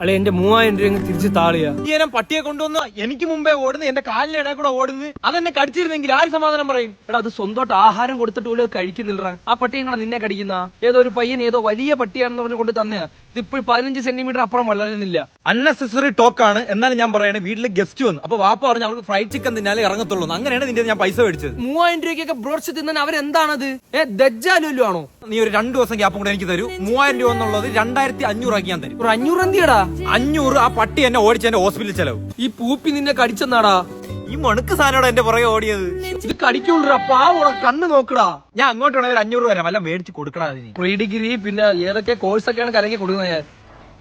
അല്ലെ എന്റെ മൂവായിരം രൂപ തിരിച്ച് താളിയാ. ഈ ഞാൻ പട്ടിയെ കൊണ്ടുവന്ന് എനിക്ക് മുമ്പേ ഓടുന്നു എന്റെ കാലിന്റെ ഇടയിൽ കൂടെ ഓടുന്നു. അതെന്നെ കടിച്ചിരുന്നെങ്കിൽ ആര് സമാധാനം പറയും? എടാ അത് സ്വന്തമായിട്ട് ആഹാരം കൊടുത്തിട്ട് പോലും കഴിക്കുന്നില്ല ആ പട്ടി എങ്ങനെ നിന്നെ കടിക്കുന്ന? ഏതോ ഒരു പയ്യൻ ഏതോ വലിയ പട്ടിയാണെന്ന് പറഞ്ഞു കൊണ്ട് തന്നെയാ. ഇതിപ്പോൾ പതിനഞ്ച് സെന്റിമീറ്റർ അപ്പുറം വളരുന്നില്ല. അൺനെസറി ടോക്ക് ആണ്. എന്നാലും ഞാൻ പറയണേ വീട്ടിൽ ഗസ്റ്റ് വന്നു. അപ്പൊ വാപ്പ പറഞ്ഞു അവർക്ക് ഫ്രൈഡ് ചിക്കൻ തിന്നാലേ ഇറങ്ങത്തുള്ളൂ. അങ്ങനെയാണ് നിന്റെ ഞാൻ പൈസ മേടിച്ചത്. മൂവായിരം രൂപയ്ക്കൊക്കെ ബ്രോഡ്സ് തിന്നാൻ അവരെന്താണത്? ഏ ദജ്ജാലുല്ലോ ആണോ? നീ ഒരു രണ്ടു ദിവസം ഗ്യാപ്പും കൂടെ എനിക്ക് തരൂ. മൂവായിരം രൂപ എന്നുള്ളത് രണ്ടായിരത്തി അഞ്ഞൂറ് ആക്കി ഞാൻ തരും. ഒരു അഞ്ഞൂറ് എന്തിയടാ? അഞ്ഞൂറ് ആ പട്ടി എന്നെ ഓടിച്ച എന്റെ ഹോസ്പിറ്റലിൽ ചെലവ്. ഈ പൂപ്പി നിന്നെ കടിച്ചെന്നാടാ? ഈ മണുക്ക് സാധനോടെ എന്റെ പുറകെ ഓടിയത്? ഇത് കടിക്കൂടാ പാവോട കണ്ണ് നോക്കടാ. ഞാൻ അങ്ങോട്ട് വേണേ ഒരു അഞ്ഞൂറ് തരാം വല്ല മേടിച്ച് കൊടുക്കടാ അതിന്. പ്രീ ഡിഗ്രി പിന്നെ ഏതൊക്കെ കോഴ്സൊക്കെയാണ് കലക്കി കൊടുക്കുന്നത് ഞാൻ.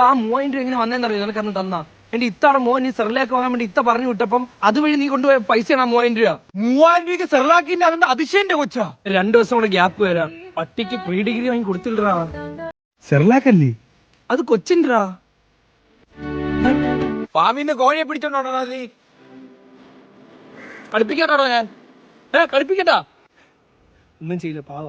ആ മൂവായിരം രൂപ എങ്ങനെ വന്നേന്നറിയോ? നിനക്ക് അന്ന് തന്നാ. എന്റെ ഇത്താണ് മോൻ നീ സെറിലേക്ക് വാങ്ങാൻ വേണ്ടി ഇത്ത പറഞ്ഞു വിട്ടപ്പം അതുവഴി നീ കൊണ്ടുപോയ പൈസയാണ് മൂവായിരം രൂപ. മൂവായിരം രൂപയ്ക്ക് സെറിലാക്കിന്റെ അതിന്റെ അതിശയന്റെ കൊച്ചാ? രണ്ടു ദിവസം കൂടെ ഗ്യാപ്പ് വരാം. പട്ടിക്ക് പ്രീ ഡിഗ്രി വാങ്ങി കൊടുത്തിട്ടാ സെറിലാക്കല്ലേ? അത് കൊച്ചിന്റെടാ ഫാമിന്ന് കോഴിയെ പിടിച്ചോണ്ടോ നീ? കളിപ്പിക്കട്ടോ ഞാൻ? ഏ കളിപ്പിക്കട്ടാ ഒന്നും ചെയ്യില്ല പാവ.